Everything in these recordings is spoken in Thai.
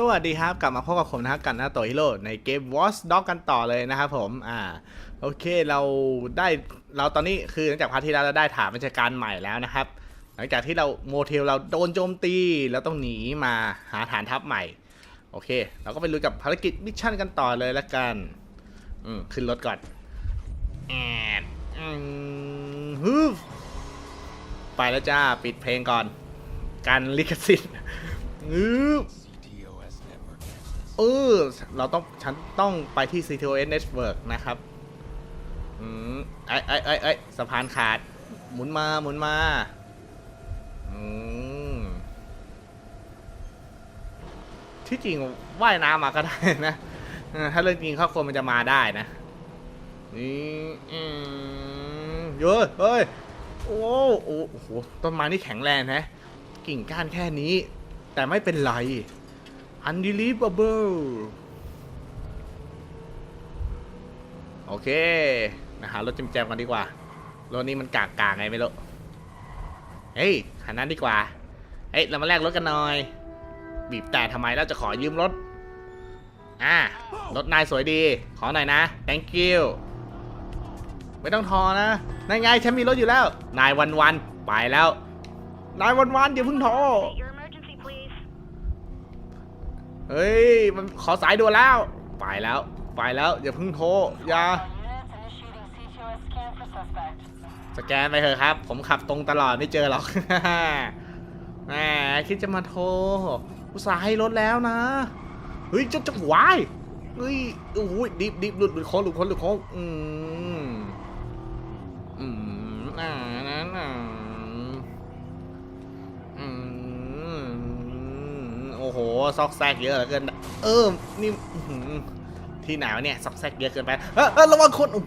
สวัสดีครับ กลับมาพบกับผมนะครับกันนะโตฮิโร่ในเกม Watch Dog กันต่อเลยนะครับผม อ่า โอเคเราได้เราตอนนี้คือหลังจากพาร์ทที่แล้วเราได้ฐานบัญชาการใหม่แล้วนะครับ หลังจากที่เราโมเทลเราโดนโจมตีแล้วต้องหนีมาหาฐานทัพใหม่ โอเค เราก็ไปลุยกับภารกิจมิชชั่นกันต่อเลยละกัน อืมขึ้นรถก่อนแอดฮึไปแล้วจ้าปิดเพลงก่อนการลิขสิทธิ์ฮึบ TOS network เออเราต้องฉันต้องไปที่ CTOS Network นะครับ อืมไอ้ไอ้ไอ้ไอ้สะพานขาด หมุนมาหมุนมา อืม ที่จริงว่ายน้ำมาก็ได้นะ ถ้าเรื่องจริงครอบครัวมันจะมาได้นะ นี่อืมเยอะเฮ้ยโอ้โอ้โอ้โหต้นไม้นี่แข็งแรงนะ กิ่งก้านแค่นี้ แต่ไม่เป็นไร unbelievable โอเคนะหารถแจมๆกันดีกว่า รถนี้มันกากกาไงไม่รู้ เฮ้ยคันนั้นดีกว่า เฮ้ย เรามาแลกรถกันหน่อย บีบแต่ทำไมแล้วจะขอยืมรถ อ่า รถนายสวยดี ขอหน่อยนะ thank you ไม่ต้องทอนะนายไงฉันมีรถอยู่แล้ว นายวันวันไปแล้ว นายวันวันๆอย่าเพิ่งทอ เฮ้ย มันขอสายด่วนแล้ว ไปแล้ว ไปแล้ว อย่าเพิ่งโทร อย่า สแกนไปเถอะครับ ผมขับตรงตลอดไม่เจอหรอก แหมคิดจะมาโทรอุตส่าห์ให้รถแล้วนะ เฮ้ยจะจะวายเฮ้ยโอ้ยดิบดิบหลุดหลุดโค้งหลุดโค้งหลุดโค้งอืมอืม หซอกแซกเยอะเหลือเกิน เออ นี่ที่ไหนวะเนี่ยซอกแซกเยอะเกินไปเออระวังคนอุ๊ย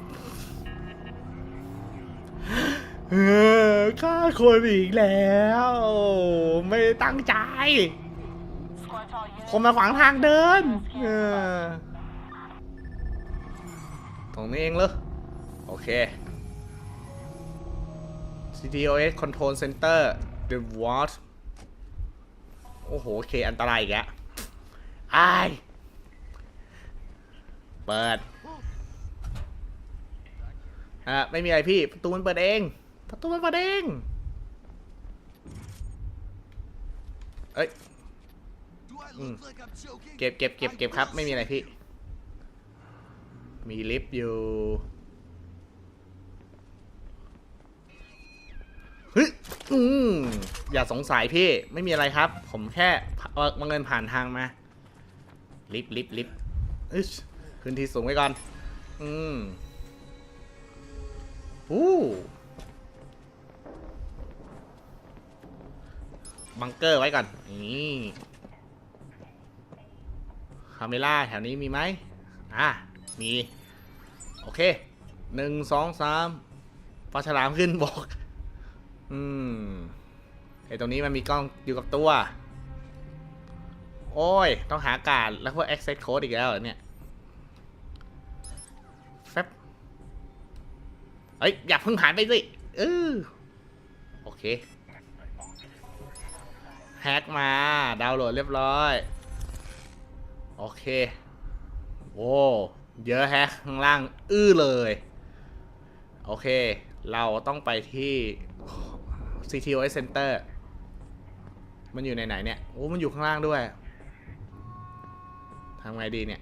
เออฆ่าคนอีกแล้ว ไม่ตั้งใจ คนมาขวางทางเดินเออตรงนี้เองเหรอโอเค CTOS Control Center The What โอ้โหโอเคอันตรายอีกแล้วอายเปิดอะไม่มีอะไรพี่ประตูมันเปิดเองประตูมันเปิดเองเอ้ยเก็บเก็บเก็บเก็บครับ ไม่มีอะไรพี่ มีลิฟต์อยู่ เฮ้ยอืมอย่าสงสัยพี่ ไม่มีอะไรครับ ผมแค่เอ่อบังเงินผ่านทางมา ลิฟต์ลิฟต์ลิฟต์อึ๊ชขึ้นที่สูงไว้ก่อน อืมอู้บังเกอร์ไว้ก่อน นี่คาเมล่าแถวนี้มีไหม อะ มี โอเคหนึ่งสองสามปลาฉลามขึ้นบอก อืมไอตรงนี้มันมีกล้องอยู่กับตัว โอ้ย ต้องหาการแล้วพวก access code อีกแล้วเหรอเนี่ยแฟบเฮ้ย อย่าเพิ่งหายไปสิเออโอเค แฮกมา ดาวน์โหลดเรียบร้อย โอเค โอ้เยอะแฮะข้างล่าง อื้อเลย โอเค เราต้องไปที่ CTOS Center มันอยู่ในไหนเนี่ย โอ้ มันอยู่ข้างล่างด้วย ทำไงดีเนี่ย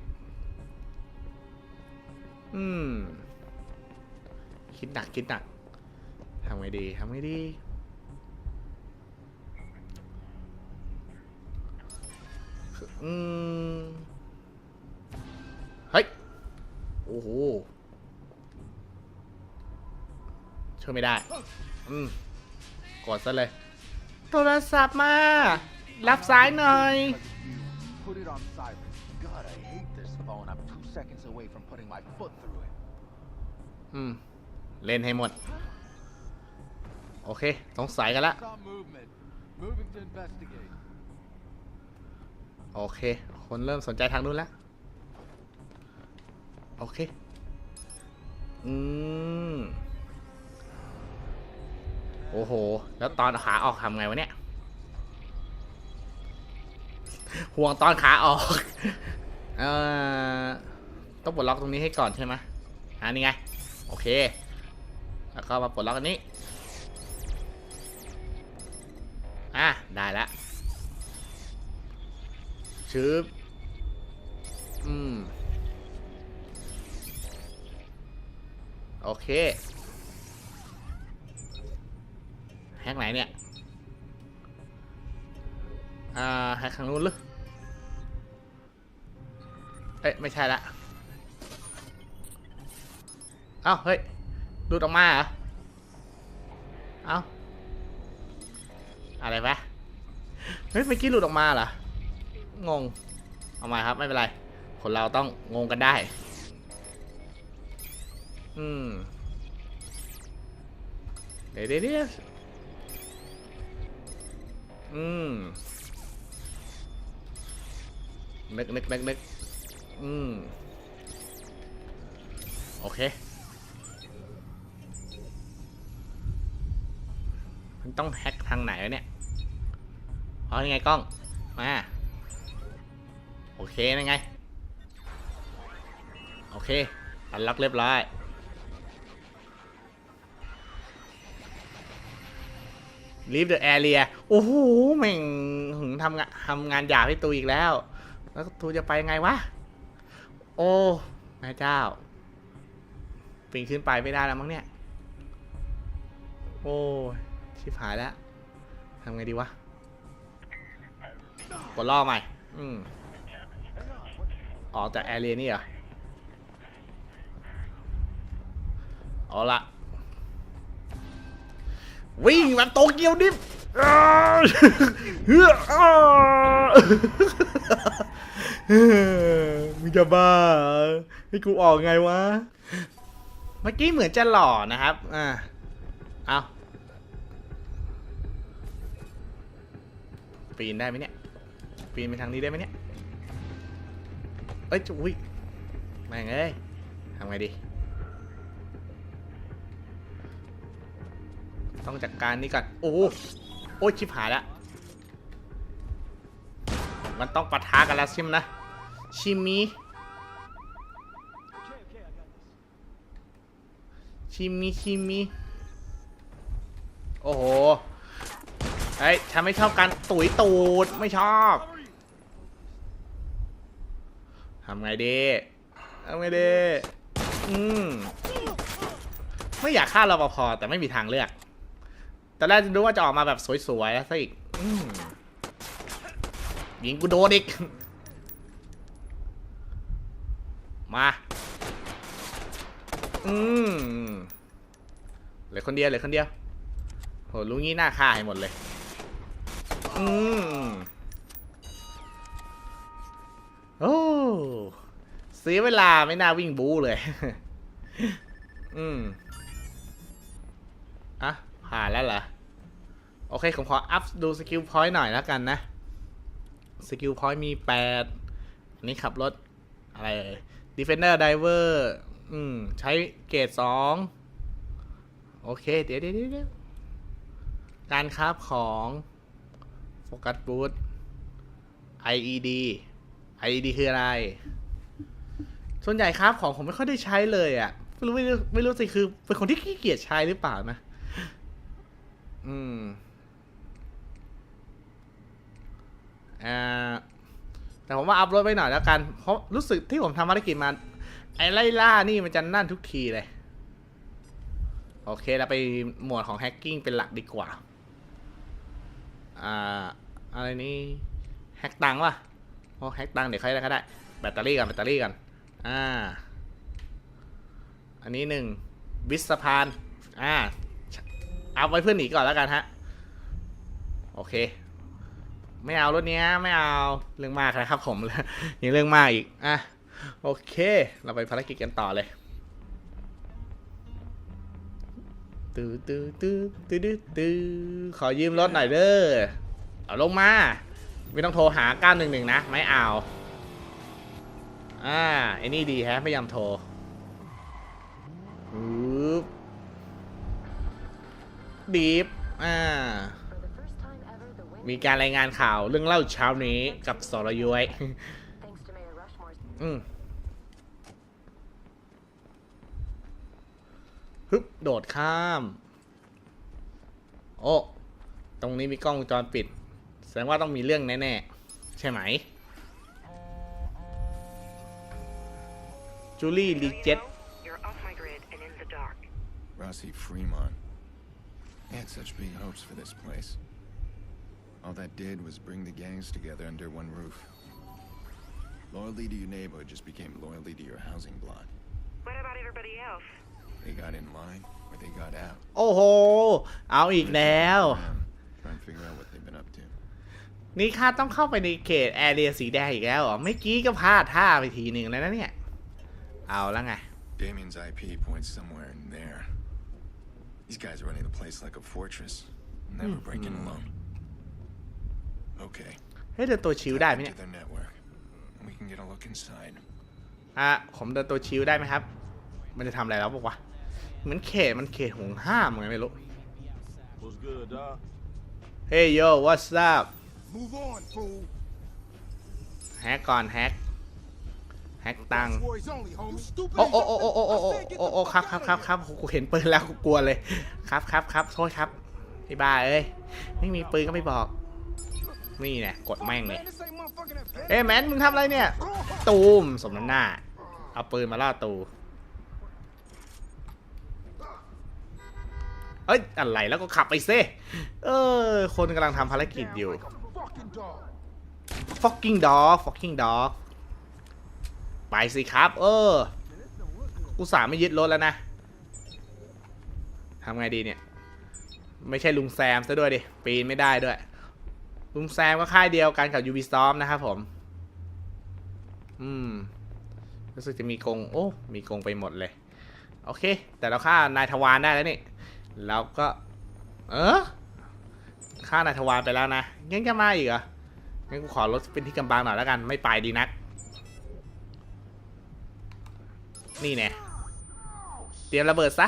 อืม คิดหนักคิดหนัก ทำไงดีทำไงดี อืม เฮ้ย โอ้โห ช่วยไม่ได้ อืม ดซะเลย โทรศัพท์มา รับสายหน่อย Put it on silent. God, I hate this phone. I'm two seconds away from putting my foot through it. อืม เล่นให้หมด โอเค สงสัยกันละ Some movement. Moving to investigate. โอเค คนเริ่มสนใจทางนู้นแล้ว โอเค อืม โอ้โห แล้วตอนขาออกทำไงวะเนี่ย ห่วงตอนขาออก เอ่อ ต้องปลดล็อกตรงนี้ให้ก่อนใช่ไหมอ่านี่ไง โอเค แล้วก็มาปลดล็อกอันนี้ อะ ได้แล้วชืบอืม โอเค แฮกไหนเนี่ย อ่าแฮกทางนู้นหรือเอ้ยไม่ใช่ละ เอ้า เฮ้ย ดูดออกมาเหรอ เอ้า อะไรวะ เฮ้ยเมื่อกี้หลุดออกมาเหรอ งง เอามาครับ ไม่เป็นไร คนเราต้องงงกันได้ อืม เดี๋ยวเดี๋ยว เดี๋ยวอืมนึกนึกนึกนึกอืม โอเค มันต้องแฮ็กทางไหนวะเนี่ยอ๋อยังไงกล้อง มา โอเคยังไง โอเค อันล็อกเรียบร้อย leave the area โอ้โหแม่งหึงทำงานทำงานหยาบให้ตูอีกแล้ว แล้วตูจะไปไงวะ โอ้แม่เจ้าปีนขึ้นไปไม่ได้แล้วมั้งเนี่ย โอ้ชิบหายแล้วทำไงดีวะกดล่อใหม่ อืมออกจากแอเรียนี่เหรอเอาละ วิ่งแบบโตเกียวดิฟอ้าวเฮ้ออ้าวมึงจะบ้าเหรอให้กูออกไงวะ เมื่อกี้เหมือนจะหล่อนะครับ อ่าเอาปีนได้ไหมเนี่ย ปีนไปทางนี้ได้ไหมเนี่ย เอ้ยจุ้ยแม่งเอ้ยทำไงดี ต้องจัดการนี่ก่อนโอ้โอ้ยชิบหายล้วมันต้องปะทะกันแล้วซิมนะชิมิชิมิชิมิโอ้โหเฮ้ยฉันไม่ชอบการตุ๋ยตูดไม่ชอบทำไงดีทำไงดีอืมไม่อยากฆ่ารปภแต่ไม่มีทางเลือก ตอนแรกรู้ว่าจะออกมาแบบสวยๆแล้วซะอีกยิงกูโดนอีก มา อืมเหลือคนเดียวเหลือคนเดียวโหลุงงี้หน้าฆ่าให้หมดเลย อืมโอ้เสียเวลาไม่น่าวิ่งบู๊เลย อืมอะผ่านแล้วเหรอ โอเค ผมขออัพดูสกิลพอยต์หน่อยแล้วกันนะ สกิลพอยต์มีแปดอันนี้ขับรถ อะไร Defender Diver อืม ใช้เกรดสองโอเค เดี๋ยวเดี๋ยวเดี๋ยวการคราบของโฟกัสบูท IED IED คืออะไร ส่วนใหญ่ครับของผมไม่ค่อยได้ใช้เลยอะ่ะ ไม่รู้ไม่รู้ไม่รู้สิคือเป็นคนที่ขี้เกียจใช้หรือเปล่านะ อืม อ่าแต่ผมว่าอัพโหลดไปหน่อยแล้วกัน เพราะรู้สึกที่ผมทำภารกิจมา ไอ้ไล่ล่านี่มันจะนั่นทุกทีเลย โอเคเราไปหมวดของแฮกกิ้งเป็นหลักดีกว่า อ่า อะไรนี่แฮกตังค์ป่ะโอ้แฮกตังเดี๋ยวใครได้ก็ได้ แบตเตอรี่กันแบตเตอรี่กันอ่า อันนี้หนึ่งวิสพาน อ่าเอาไว้เพื่อนหนีก่อนแล้วกันฮะ โอเค ไม่เอารถเนี้ยไม่เอาเรื่องมากนะครับผมยังเรื่องมากอีกอะโอเค เราไปภารกิจกันต่อเลยตื้อตื้อตื้อตื้อตื้อตือขอยืมรถหน่อยเด้อเอาลงมา ไม่ต้องโทรหา 911 นะ ไม่เอาอ่าไอ้นี่ดีแฮะไม่ยอมโทรดีฟอ่า มีการรายงานข่าวเรื่องเล่าเช้านี้กับสรยุ้ย Thanks to Mayor Rushmore's อืมฮึบโดดข้าม โอ้ ตรงนี้มีกล้องวงจรปิด แสดงว่าต้องมีเรื่องแน่ๆ ใช่ไหม จูลี่ลีเจ็ต You're off my grid and in the dark. Rossi Fremont. He had such big hopes for this place. All that did was bring the gangs together under one roof. Loyalty to your neighborhood just became loyalty to your housing block. What about everybody else? They got in line or they got out. โอ้โห เอาอีกแล้ว Around, Try and figure out what they've been up to. นี่ข้าต้องเข้าไปในเขตแอเรียสีแดงอีกแล้วเหรอเมื่อกี้ก็พลาดท่าไปทีหนึ่งแล้วนะเนี่ย เอาแล้วไง Damien's IP points somewhere in there. These guys are running the place like a fortress. Never breaking alone. Okay. เฮ้ยเดินตัวชิวได้ไหม tap เนี่ย into their network. And we can get a look inside. อะผมเดินตัวชิวได้ไหมครับ มันจะทำอะไรแล้วบอกว่าวะเหมือนเขตมันเขตห่วงห้ามไงไม่รู้ What's good, dog? เฮ้ยโย what's up Move on, fool. แฮกก่อนแฮกแฮกตังค์ Boys only, homie. You stupid. โอ้โอ้โอ้โอ้โอ้โอ้โอ้โอ้โอ้ครับครับครับครับกูเห็นปืนแล้วกูกลัวเลย ครับครับครับโทษครับไอ้บ้าเอ้ยไม่มีปืนก็ไม่บอก นี่เนี่ยกดแม่งเลย Man, this ain't motherfucking event. เอ้ยแมนมึงทำอะไรเนี่ย ตูมสมน้ำหน้า เอาปืนมาล่อตูเอ้ยอะไรแล้วก็ขับไปซิเออ คนกำลังทำภารกิจอยู่ Like a fucking dog. fucking dog fucking dog ไปสิครับ เออกูสามไม่ยึดรถแล้วนะทำไงดีเนี่ย ไม่ใช่ลุงแซมซะด้วยดิ ปีนไม่ได้ด้วย ลุงแซมก็ค่ายเดียวกันกับ Ubisoft นะครับผม อืม รู้สึกจะมีกง โอ้ มีกงไปหมดเลย โอเค แต่เราฆ่านายทวารได้แล้วนี่ แล้วก็ เออฆ่านายทวารไปแล้วนะยังจะมาอีกเหรอ งั้นกูขอลดเป็นที่กำบังหน่อยแล้วกัน ไม่ไปดีนัก นี่แน่เตรียมระเบิดซะ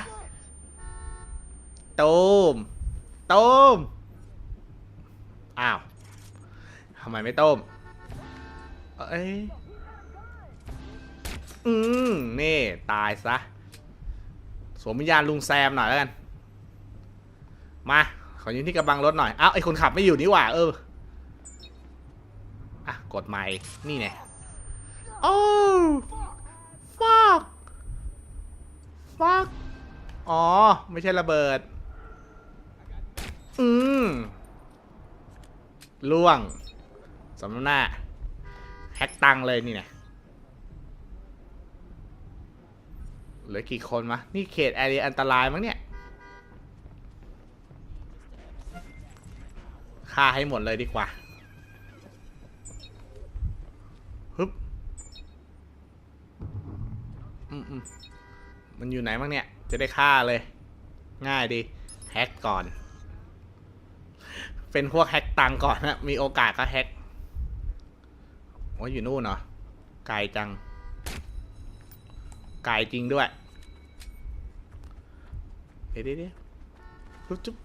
ตูมตูมอ้าว ทำไมไม่ต้ม เอ้ย อืม นี่ ตายซะ สวมวิญญาณลุงแซมหน่อยแล้วกัน มา ขอยืนที่กำบังรถหน่อยอ้าวไอคนขับไม่อยู่นี่หว่า เออ อะ กดไมค์นี่ไงโอ้ฟักฟักอ๋อ ไม่ใช่ระเบิด อืมล่วง สำนักหน้าแฮกตังเลยนี่นะเหลือกี่คนวะนี่เขตแอเรียอันตรายมั้งเนี่ยฆ่าให้หมดเลยดีกว่าฮึบอืมอืมมันอยู่ไหนบ้างเนี่ย จะได้ฆ่าเลย ง่ายดีแฮกก่อน เป็นพวกแฮกตังก่อนนะ มีโอกาสก็แฮก โอ้ยอยู่นู่นเนาะไกลจังไกลจริงด้วย เดี๋ยวเดี๋ยวจุ๊บจุ๊บ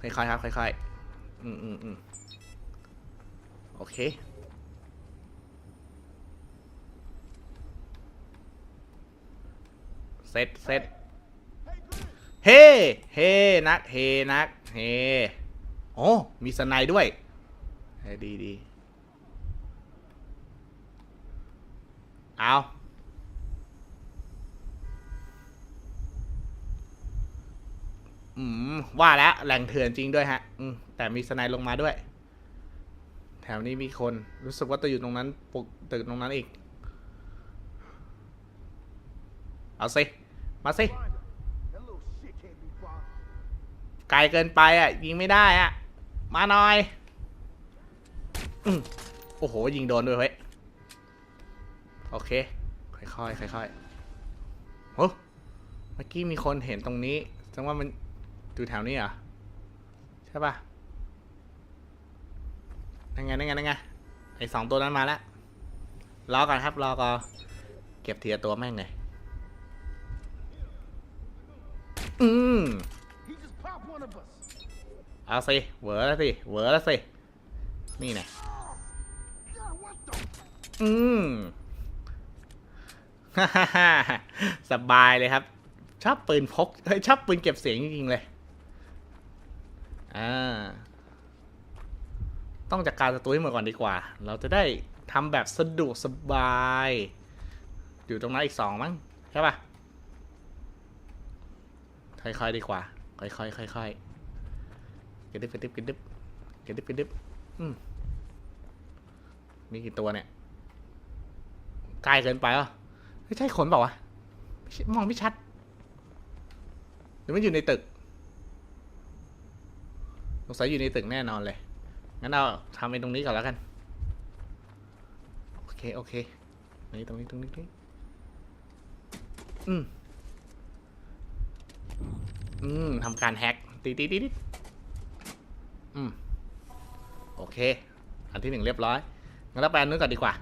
ค่อยๆครับค่อยๆอืมอืมอืมโอเคเซตเซตเฮ้เฮ้นัก เฮ นัก เฮ โอ้ มีสไนด์ด้วยดีดี เอาอืม ว่าแล้วแหล่งเถื่อนจริงด้วยฮะ อืม แต่มีสไนด์ลงมาด้วย แถวนี้มีคน รู้สึกว่าตัวอยู่ตรงนั้นปกตึกตรงนั้นอีก เอาสิ มาสิ ไกลเกินไปอะ ยิงไม่ได้อะ มาหน่อยอโอ้โห ยิงโดนด้วยเว้ย โอเค ค่อยๆค่อยๆโอ้เมื่อกี้มีคนเห็นตรงนี้แสดงว่ามันอยู่แถวนี้เหรอ ใช่ป่ะนั่นไงนั่นไงนั่นไงไอสองตัวนั้นมาแล้ว รอก่อนครับ รอก่อนเก็บเทีละตัวแม่งเลยอืมเอาสิเหวอแล้วสิเหวอแล้วสิ นี่ไงอืม สบายเลยครับ ชอบปืนพกเฮ้ยชอบปืนเก็บเสียงจริงๆเลย อ่า ต้องจัดการศัตรูให้หมดก่อนดีกว่า เราจะได้ทำแบบสะดวกสบาย อยู่ตรงนั้นอีกสองมั้งใช่ปะค่อยๆดีกว่า ค่อยๆค่อยๆกระดิบกระดิบกระดิบกระดิบกระดิบอืมมีกี่ตัวเนี่ยใกล้เกินไปเหรอ ไม่ใช่ขนเปล่าวะไม่ใช่มองไม่ชัดหรือมันอยู่ในตึกสงสัยอยู่ในตึกแน่นอนเลย งั้นเราทำเป็นตรงนี้ก่อนแล้วกัน โอเค โอเคนี่ตรงนี้ตรงนี้ตรงนี้อืม อืมทำการแฮกตีตีตีตีอืม โอเค อันที่หนึ่งเรียบร้อย งั้นเราไปอันนู้นก่อนดีกว่า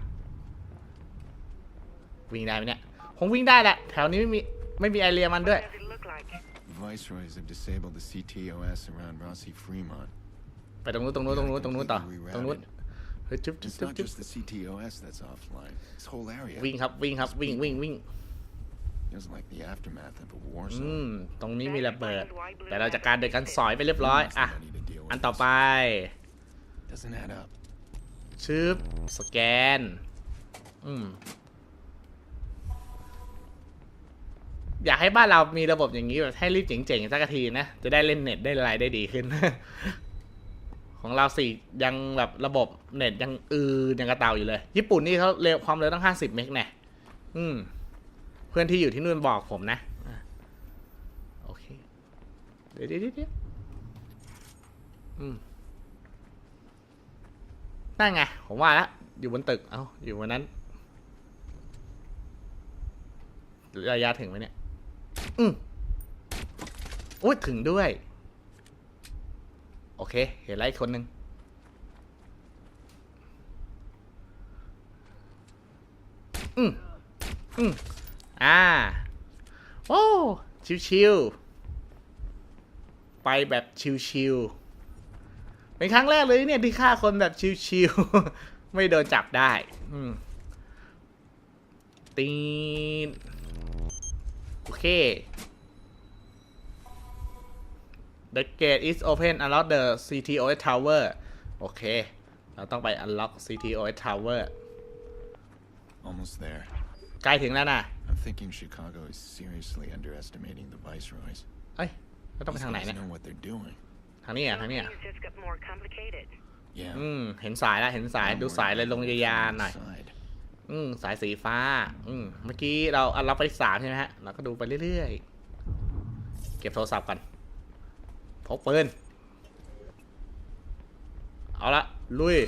วิ่งได้ไหมเนี่ยคงวิ่งได้แหละ แถวนี้ไม่มีไม่มีไอเรียมันด้วย What does it look like? Viceroys have disabled the CTOS around Rossi Fremont. ไปตรงนู้นตรงนู้นตรงนู้นตรงนู้นต่อตรงนู้นเฮ้ยจุ๊บจุ๊บ It's จุ๊บ not จุ๊บ just the CTOS that's offline. This whole area วิ่งครับวิ่งครับวิ่งวิ่งวิ่ง feels like the aftermath of a war อื zone. ม ตรงนี้มีระเบิด แต่เราจัดการโดยการสอยไปเรียบร้อย อะ I need to deal with อันต่อ this. ไป Doesn't add up. ชึบสแกน อืม อยากให้บ้านเรามีระบบอย่างนี้แบบให้รีบเจ๋งๆสักทีนะ จะได้เล่นเน็ตได้รายได้ดีขึ้น ของเราสี่ยังแบบระบบเน็ตยังอือยังกระเต่าอยู่เลย ญี่ปุ่นนี่เขาเร็วความเร็วตั้งห้าสิบเมกแน่อืม เพื่อนที่อยู่ที่นู่นบอกผมนะโอเค เดี๋ยวเดี๋ยวเดี๋ยวอืมนั่นไง ผมว่าแล้วอยู่บนตึก เอ้า อยู่บนนั้นระยะถึงไหมเนี่ย อืมอุ้ยถึงด้วย โอเค เห็นแล้วอีกคนหนึ่งอืมอืมอ่า โอ้ ชิวๆ ไปแบบชิวๆ เป็นครั้งแรกเลยเนี่ยที่ฆ่าคนแบบชิวๆ ไม่โดนจับได้ อืมตีน โอเค The gate is open unlock the CTOS tower โอเค เราต้องไป unlock CTOS tower Almost there. ใกล้ถึงแล้วนะ I'm thinking Chicago is seriously underestimating the Viceroys. เอ้ยเราต้องไป These ทางไหน guys เนี่ย know what they're doing. ทางนี้อะทางนี้อะ Things just got more complicated. Yeah. อืม เห็นสายแล้ว เห็นสาย I'm ดู worried สายเลย about ลง what ยา they're ๆหน่อย doing inside. อืมสายสีฟ้า อืมเมื่อกี้เราอันรับไปสามใช่ไหมฮะ เราก็ดูไปเรื่อยๆ เก็บโทรศัพท์ก่อนพกปืน เอาละ ลุย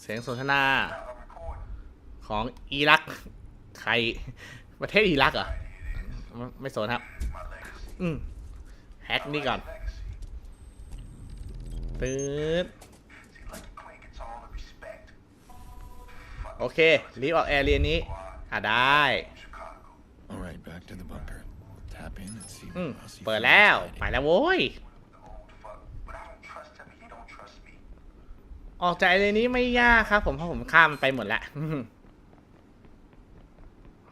เสียงสนทนา ของอิรัก ใคร ประเทศอิรักเหรอ ไม่ไม่สนครับ อืมแฮกนี่ก่อน ตืด โอเครีบออกแอร์เรียนนี้ อะได้ All right, back to the bunker. Tap in and see อืม what Rossi เปิด Fremont's แล้ว hiding. ไปแล้วโว้ย But I don't trust him. He don't trust me. ออกจากไอเรียนนี้ไม่ยากครับผมเพราะผมข้ามมันไปหมดแล้ว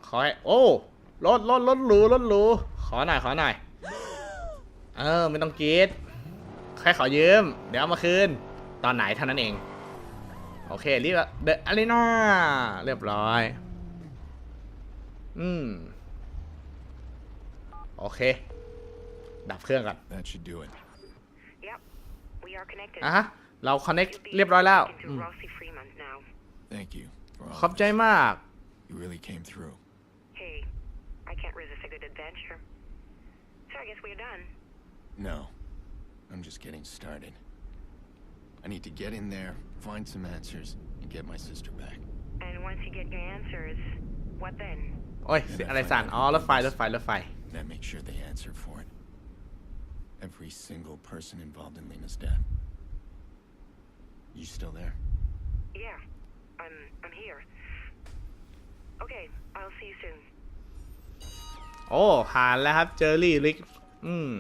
ขอให้โอ้รถรถรถหรูรถหรูขอหน่อยขอหน่อย เออ ไม่ต้องกรีดแค่ขอยืม เดี๋ยวเอามาคืน ตอนไหนเท่านั้นเอง โอเครีบเดอะอารีนาเรียบร้อย อืม โอเค ดับเครื่องก่อน That should do it. Yep, we are connected. อะฮะ เราคอนเน็ก You'll be เรียบร้อยแล้ว into อืม Rossi Fremont now. Thank you for all ขอบ of ใจ this. มาก You really came through. Hey, I can't resist a good adventure. So I guess we're done. No, I'm just getting started. I need to get in there, find some answers, and get my sister back. And once you get your answers, what then? โอ้ยเสียงอะไรสั่น อ๋อ รถไฟ รถไฟ รถไฟ Then make sure they answer for it. Every single person involved in Lena's death. You still there? Yeah, I'm I'm here. Okay, I'll see you soon. โอ้ ผ่านแล้วครับ เจอรี่ลิก อืม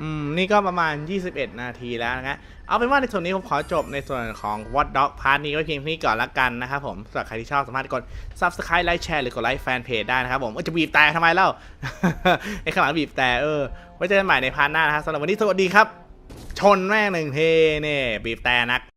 อืมนี่ก็ประมาณ 21 นาทีแล้วนะเอาเป็นว่าในส่วนนี้ผมขอจบในส่วนของ What Dog พาร์ทนี้ไว้เพียงเท่านี้ก่อนละกันนะครับผมสำหรับใครที่ชอบสามารถกด Subscribe ไลค์แชร์หรือกดไลค์แฟนเพจได้นะครับผมเอ้ยจะบีบแต่ทำไมเล่าไอ้ข้างหลังบีบแต่เออ ไว้เจอกันใหม่ในพาร์ทหน้านะครับสำหรับวันนี้สวัสดีครับ ชนแม่งหนึ่งเทเนี่ยบีบแต่นัก